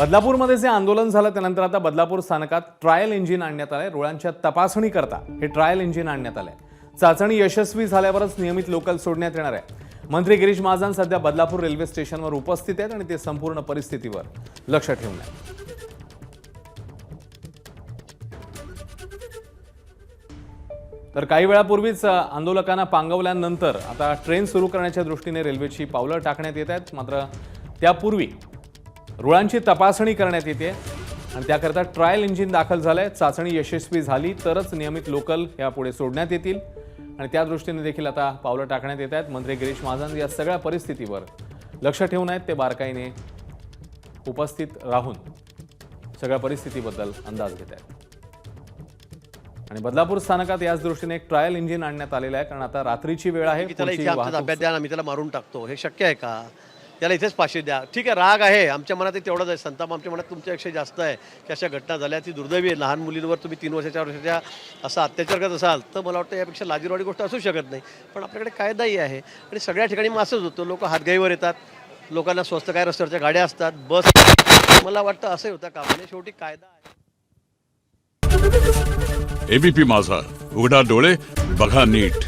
बदलापूरमध्ये जे आंदोलन झालं त्यानंतर आता बदलापूर स्थानकात ट्रायल इंजिन आणण्यात आलंय. रुळांच्या तपासणी करता हे ट्रायल इंजिन आणण्यात आलंय. चाचणी यशस्वी झाल्यावरच नियमित लोकल सोडण्यात येणार आहे. मंत्री गिरीश महाजन सध्या बदलापूर रेल्वे स्टेशनवर उपस्थित आहेत आणि ते संपूर्ण परिस्थितीवर लक्ष ठेवून आहेत. तर काही वेळापूर्वीच आंदोलकांना पांगवल्यानंतर आता ट्रेन सुरू करण्याच्या दृष्टीने रेल्वेची पावलं टाकण्यात येत आहेत. मात्र त्यापूर्वी रुळांची तपासणी करण्यात येते. आणि त्याकरता ट्रायल इंजिन दाखल झालंय. चाचणी यशस्वी झाली तरच नियमित लोकल यापुढे सोडण्यात येतील. आणि त्या दृष्टीने देखील आता पावलं टाकण्यात येत आहेत. मंत्री गिरीश महाजन या सगळ्या परिस्थितीवर लक्ष ठेवून आहेत ते बारकाईने उपस्थित राहून सगळ्या परिस्थितीबद्दल अंदाज घेत आहेत. आणि बदलापूर स्थानकात याच दृष्टीने एक ट्रायल इंजिन आणण्यात आलेलं आहे. कारण आता रात्रीची वेळ आहे. त्याला मारून टाकतो. हे शक्य आहे का? त्याला इथेच फाशी द्या. ठीक आहे राग आहे. आमच्या मनात तेवढाच आहे. संताप आमच्या मनात तुमच्यापेक्षा जास्त आहे की अशा घटना झाल्या. ती दुर्दैवी आहे. लहान मुलींवर तुम्ही तीन वर्षाच्या वर्षाच्या असा अत्याचार करत असाल तर मला वाटतं यापेक्षा लाजीरवाडी गोष्ट असू शकत नाही. पण आपल्याकडे कायदाही आहे. आणि सगळ्या ठिकाणी मग असंच होतं. लोक हातगाईवर येतात. लोकांना स्वस्त काय रस्त्यावरच्या गाड्या असतात. बस मला वाटतं असंही होतं कामाने म्हणजे शेवटी कायदा आहे. एबीपी माझा. उघडा डोळे बघा नीट.